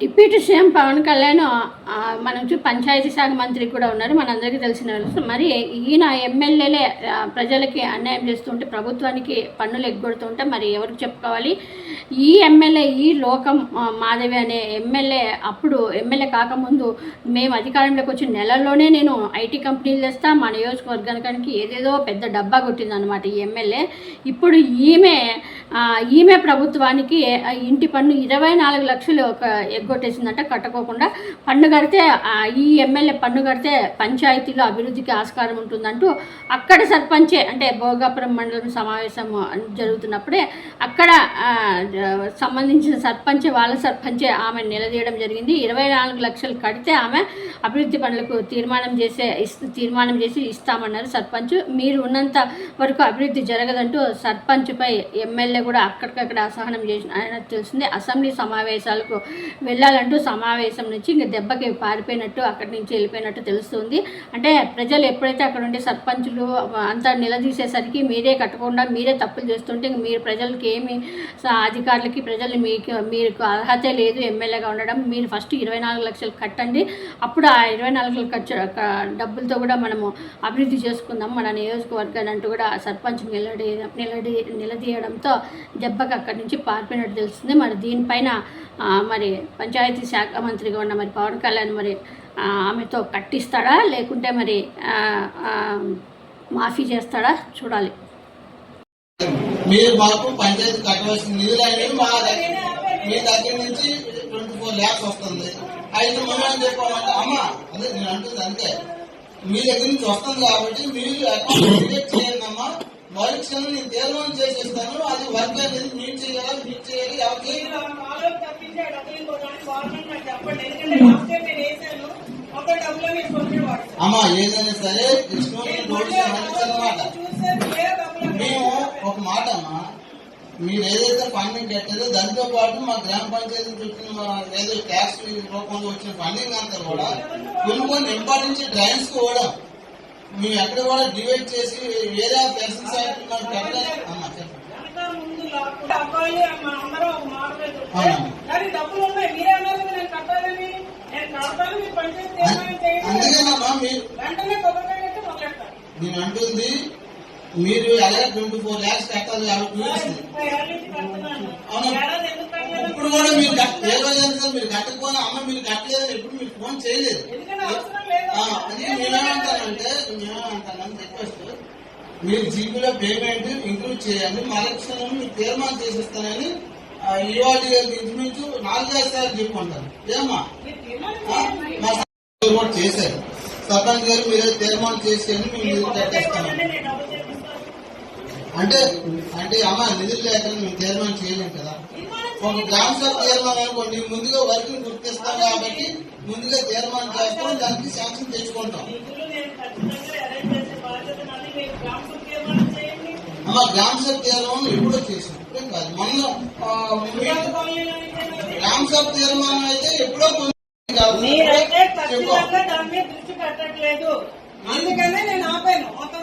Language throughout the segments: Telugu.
డిప్యూటీ సీఎం పవన్ కళ్యాణ్ మనం చూ పంచాయతీ శాఖ మంత్రి కూడా ఉన్నారు మనందరికీ తెలిసిన మరి ఈయన ఎమ్మెల్యేలే ప్రజలకి అన్యాయం చేస్తుంటే ప్రభుత్వానికి పన్నులు ఎగ్గొడుతుంటే మరి ఎవరికి చెప్పుకోవాలి? ఈ ఎమ్మెల్యే ఈ లోకం మాధవి అనే ఎమ్మెల్యే అప్పుడు ఎమ్మెల్యే కాకముందు మేము అధికారంలోకి వచ్చిన నెలల్లోనే నేను ఐటీ కంపెనీలు తెస్తా మా నియోజకవర్గానికి ఏదేదో పెద్ద డబ్బా కొట్టిందనమాట ఈ ఎమ్మెల్యే. ఇప్పుడు ఈమె ఈమె ప్రభుత్వానికి ఇంటి పన్ను ఇరవై నాలుగు లక్షలు ఒక ఎగ్గొట్టేసిందంట కట్టుకోకుండా పన్ను కడితే ఈ ఎమ్మెల్యే పన్ను కడితే పంచాయతీలో అభివృద్ధికి ఆస్కారం ఉంటుందంటూ అక్కడ సర్పంచే అంటే భోగాపురం మండలం సమావేశం జరుగుతున్నప్పుడే అక్కడ సంబంధించిన సర్పంచే వాళ్ళ సర్పంచే ఆమె నిలదీయడం జరిగింది. ఇరవై నాలుగు లక్షలు కడితే ఆమె అభివృద్ధి పనులకు తీర్మానం చేసే తీర్మానం చేసి ఇస్తామన్నారు సర్పంచ్. మీరు ఉన్నంత వరకు అభివృద్ధి జరగదంటూ సర్పంచ్పై ఎమ్మెల్యే కూడా అక్కడికక్కడ అసహనం చేసిన ఆయన తెలిసింది అసెంబ్లీ సమావేశాలకు వెళ్ళాలంటూ సమావేశం నుంచి ఇంక దెబ్బకి పారిపోయినట్టు అక్కడి నుంచి వెళ్ళిపోయినట్టు తెలుస్తుంది. అంటే ప్రజలు ఎప్పుడైతే అక్కడ ఉండే సర్పంచులు అంతా నిలదీసేసరికి మీరే కట్టకుండా మీరే తప్పులు చేస్తుంటే ఇంక మీరు ప్రజలకి ఏమి అధికారులకి ప్రజలు మీకు మీకు అర్హతే లేదు ఎమ్మెల్యేగా ఉండడం మీరు ఫస్ట్ ఇరవై నాలుగు లక్షలు కట్టండి. అప్పుడు ఆ ఇరవై నాలుగు ఖర్చు డబ్బులతో కూడా మనము అభివృద్ధి చేసుకుందాం మన నియోజకవర్గాన్ని అంటూ కూడా సర్పంచ్ నిలడి నిలడి నిలదీయడంతో దెబ్బకి అక్కడి నుంచి పారిపోయినట్టు తెలుస్తుంది. మరి దీనిపైన మరి పంచాయతీ శాఖ మంత్రిగా ఉన్న మరి పవన్ కళ్యాణ్ మరి ఆమెతో కట్టిస్తాడా? లేకుంటే మరి మాఫీ చేస్తాడా? చూడాలి. మీరు మాకు పంచాయతీ కట్టవలసిన నిధులు అనేవి మా దగ్గర మీ దగ్గర నుంచి ట్వంటీ ఫోర్ ల్యాక్స్ వస్తుంది. అయితే మమ్మల్ని చెప్పామంటే అమ్మ అదే నేను అంటుంది అంతే. మీ దగ్గర నుంచి వస్తుంది కాబట్టి మీరు అకౌంట్ క్రియేట్ చేయండి అమ్మా. పరీక్షను నేను తీర్మానం చేసేస్తాను. అది వర్క్ అనేది మీరు చేయాలి మీరు చేయాలి ఎవరికి మీరు ఆ మాలో తప్పించి ఆ డబ్బులు ఇంకోదానికి వాడమని నాకు చెప్పండి ఎందుకంటే లాస్ట్ టైం నేను వేసాను ఒక డబ్బులో మీరు కొంచెం వాడతాను అమ్మ ఏదైనా సరే కృష్ణ రోడ్స్ అనమాట చూసాను ఏ డబ్బులు మేము ఒక మాట అమ్మా మీరు ఏదైతే ఫండింగ్ కట్టారో దాంతో పాటు మా గ్రామ పంచాయతీ చుట్టూ మా ఏదో ట్యాక్స్ రూపంలో వచ్చిన ఫండింగ్ అంతా కూడా కొన్ని కొన్ని ఇంపార్టెన్స్ డ్రైన్స్ కూడా మేము ఎక్కడ కూడా డివైడ్ చేసి వేరే పర్సన్ సైడ్ మనం పెట్టలేదు. అమ్మా చెప్పండి వెనక ముందు లాక్కుండా అబ్బాయి అమ్మ అందరూ ఒక మాట మీద ఉంటే, అవునమ్మా. కానీ డబ్బులు ఉన్నాయి మీరే అన్నారు కదా నేను కట్టాలని నేను కడతాను మీరు పంచాయతీ తీర్మానం చేయండి అందుకేనమ్మా మీరు నేను అంటుంది మీరు అలాగే ట్వంటీ ఫోర్ ల్యాక్స్ కట్టాలి కట్టలేదు? ఇప్పుడు కూడా మీరు కట్- ఏ రోజైనా సరే మీరు కట్టకపోయినా అమ్మ మీరు కట్టలేదని ఎప్పుడు మీకు ఫోన్ చేయలేదు. అందుకే నేనేమంటానంటే నేనేమంటానని రిక్వెస్ట్ మీరు జీపీలో పేమెంట్ ఇంక్లూడ్ చేయండి మరక్షణం మీకు తీర్మానం చేసిస్తానని ఇవాళ ఇంచుమించు నాలుగైదు సార్లు చెప్పుకుంటాను ఏమ్మా మీరు తీర్మానం చేశారు సర్పంచ్ గారు మీరే తీర్మానం చేసేయండి మేము కట్టేస్తాము. అంటే అంటే అమ్మ నిధులు లేక మేము తీర్మానం చేయలేం కదా ఒక గ్రామ సభ తీర్మానం అనుకోండి ముందుగా వర్క్ గుర్తిస్తాం కాబట్టి ముందుగా తీర్మానం చేస్తాం దానికి శాంక్షన్ తెచ్చుకుంటాం. అమ్మ గ్రామ సభ తీర్మానం ఎప్పుడో చేసాం మొన్న. గ్రామ సభ తీర్మానం అయితే ఎప్పుడో. మీరైతే. ఖచ్చితంగా దాని మీద దృష్టి పెట్టట్లేదు. అందుకనే నేను ఆపాను. మొత్తం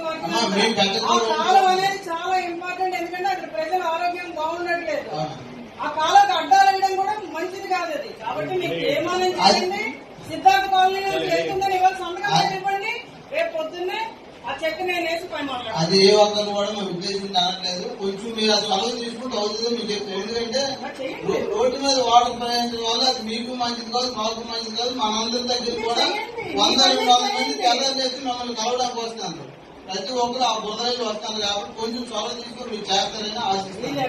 కాలం అనేది చాలా ఇంపార్టెంట్ ఎందుకంటే అక్కడ ప్రజల ఆరోగ్యం బాగుండట్లేదు. ఆ. కాలకు అడ్డాలు కూడా మంచిది కాదు అది. కాబట్టి మీకు చేయండి. సిద్ధార్థ కాలనీ అది ఏ ఒక్కరు కూడా మేము ఉద్దేశం అనట్లేదు కొంచెం మీరు అది సలహా తీసుకుంటే అవుతుందో మీకు చెప్తాను ఎందుకంటే రోడ్డు మీద వాటర్ ప్రయాణించడం వల్ల అది మీకు మంచిది కాదు మాకు మంచిది కాదు. మనందరి దగ్గర కూడా వంద రెండు వందల మంది తెల్లని చేసి మమ్మల్ని కలవడానికి వస్తున్నారు. ప్రతి ఒక్కరు ఆ బుధరైలు వస్తున్నారు కాబట్టి కొంచెం చొరవ తీసుకొని మీరు చేస్తారని ఆశిస్తున్నాను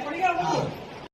అవ్వదు